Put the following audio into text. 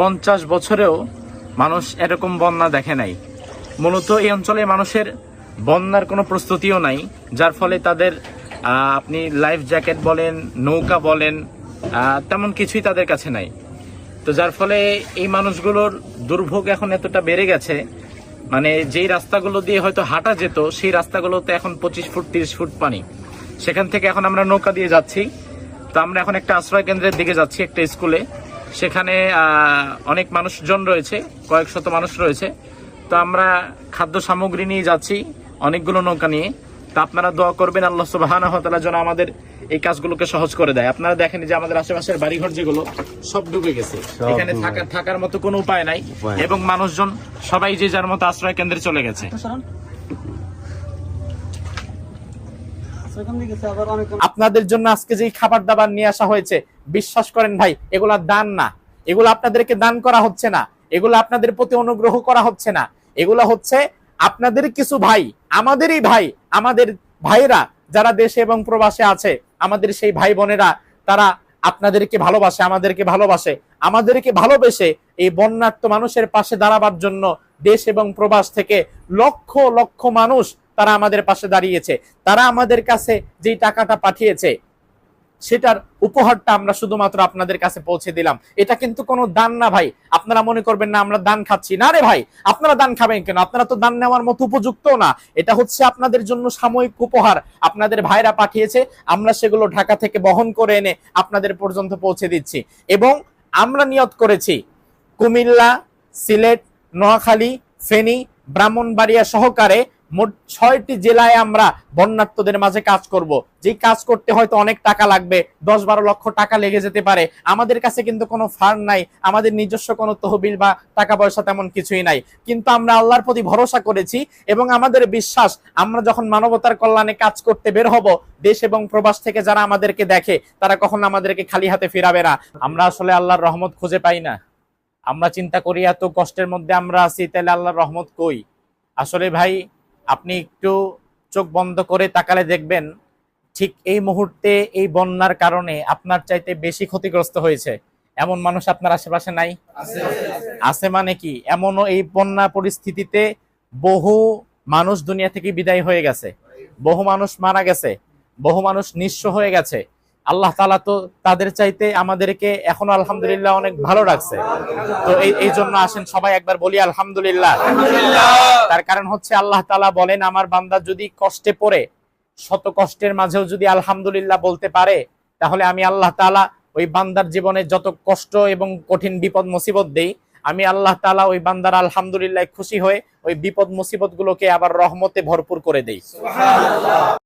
পঞ্চাশ বছরেও মানুষ এরকম বন্যা দেখে নাই। মূলত এই অঞ্চলে মানুষের বন্যার কোনো প্রস্তুতিও নাই, যার ফলে তাদের আপনি লাইফ জ্যাকেট বলেন, নৌকা বলেন তেমন কিছুই তাদের কাছে নাই। তো যার ফলে এই মানুষগুলোর দুর্ভোগ এখন এতটা বেড়ে গেছে মানে যেই রাস্তাগুলো দিয়ে হয়তো হাঁটা যেত, সেই রাস্তাগুলোতে এখন পঁচিশ ফুট, তিরিশ ফুট পানি। সেখান থেকে এখন আমরা নৌকা দিয়ে যাচ্ছি। তো আমরা এখন একটা আশ্রয় কেন্দ্রের দিকে যাচ্ছি, একটা স্কুলে। সেখানে আহ, অনেক মানুষজন রয়েছে কয়েক শত মানুষ রয়েছে। তো আমরা খাদ্য সামগ্রী নিয়ে যাচ্ছি অনেকগুলো নৌকা নিয়ে। তা আপনারা দোয়া করবেন আল্লাহ সুবাহানা হতালা যেন আমাদের এই কাজগুলোকে সহজ করে দেয়। আপনারা দেখেন যে আমাদের আশেপাশের বাড়িঘর যেগুলো সব ডুবে গেছে। এখানে থাকার থাকার মতো কোনো উপায় নাই। এবং মানুষজন সবাই যে যার মতো আশ্রয় কেন্দ্রে চলে গেছে। আপনাদের জন্য আজকে যে খাবার দাবার নিয়ে আসা হয়েছে, বিশ্বাস করেন ভাই, এগুলা দান না। এগুলো আপনাদেরকে দান করা হচ্ছে না। এগুলো আপনাদের প্রতি অনুগ্রহ করা হচ্ছে না। এগুলো হচ্ছে আপনাদের কিছু ভাই, আমাদেরই ভাই, আমাদের ভাইরা যারা দেশে এবং প্রবাসে আছে, আমাদের সেই ভাই বোনেরা, তারা আপনাদেরকে ভালোবাসে, আমাদেরকে ভালোবাসে, আমাদেরকে ভালোবেসে এই বন্যার্থ মানুষের পাশে দাঁড়াবার জন্য দেশ এবং প্রবাস থেকে লক্ষ লক্ষ মানুষ তারা আমাদের পাশে দাঁড়িয়েছে। তারা আমাদের কাছে যেই টাকাটা পাঠিয়েছে, সেটার উপহারটা আমরা শুধুমাত্র আপনাদের কাছে পৌঁছে দিলাম। এটা কিন্তু কোনো দান না ভাই। আপনারা মনে করবেন না, আমরা দান খাচ্ছি। না রে ভাই, আপনারা দান খাবেন কেন? আপনারা তো দান নেওয়ার মতো উপযুক্ত না। এটা হচ্ছে আপনাদের জন্য সাময়িক উপহার। আপনাদের ভাইরা পাঠিয়েছে, আমরা সেগুলো ঢাকা থেকে বহন করে এনে আপনাদের পর্যন্ত পৌঁছে দিচ্ছি। এবং আমরা নিয়ত করেছি, কুমিল্লা, সিলেট, নোয়াখালী, ফেনী, ব্রাহ্মণবাড়িয়া সহকারে মোট ছয়টি জেলায় আমরা বন্যার্থদের মাঝে কাজ করব। যে কাজ করতে হয়তো অনেক টাকা লাগবে, দশ বারো লক্ষ টাকা লেগে যেতে পারে। আমাদের কাছে কিন্তু কোনো ফান্ড নাই, আমাদের নিজস্ব কোনো তহবিল বা টাকা পয়সা তেমন কিছুই নাই। কিন্তু আমরা আল্লাহর প্রতি ভরসা করেছি এবং আমাদের বিশ্বাস, আমরা যখন মানবতার কল্যাণে কাজ করতে বের হব, দেশ এবং প্রবাস থেকে যারা আমাদেরকে দেখে, তারা কখন আমাদেরকে খালি হাতে ফিরাবে না। আমরা আসলে আল্লাহর রহমত খুঁজে পাই না। আমরা চিন্তা করি এত কষ্টের মধ্যে আমরা আছি, তাহলে আল্লাহর রহমত কই? আসলে ভাই আপনি একটু চোখ বন্ধ করে তাকালে দেখবেন ঠিক এই মুহূর্তে এই বন্যার কারণে আপনার চাইতে বেশি ক্ষতিগ্রস্ত হয়েছে। এমন মানুষ আপনার আশেপাশে নাই? আছে মানে কি? এমনও এই বন্যা পরিস্থিতিতে বহু মানুষ দুনিয়া থেকে বিদায় হয়ে গেছে। বহু মানুষ মারা গেছে। বহু মানুষ নিঃস্ব হয়ে গেছে। আল্লাহ তালা তো তাদের চাইতে আমাদেরকে এখনও আলহামদুলিল্লাহ অনেক ভালো রাখছে। তো এই জন্য আসেন সবাই একবার বলি আলহামদুলিল্লাহ। তার কারণ হচ্ছে আল্লাহ তালা বলেন আমার বান্দা যদি কষ্টে পড়ে শত কষ্টের মাঝেও যদি আলহামদুলিল্লাহ বলতে পারে তাহলে আমি আল্লাহ তালা ওই বান্দার জীবনে যত কষ্ট এবং কঠিন বিপদ মুসিবত দেই আমি আল্লাহ তালা ওই বান্দার আলহামদুলিল্লাহ খুশি হয়ে ওই বিপদ মুসিবত গুলোকে আবার রহমতে ভরপুর করে দেই।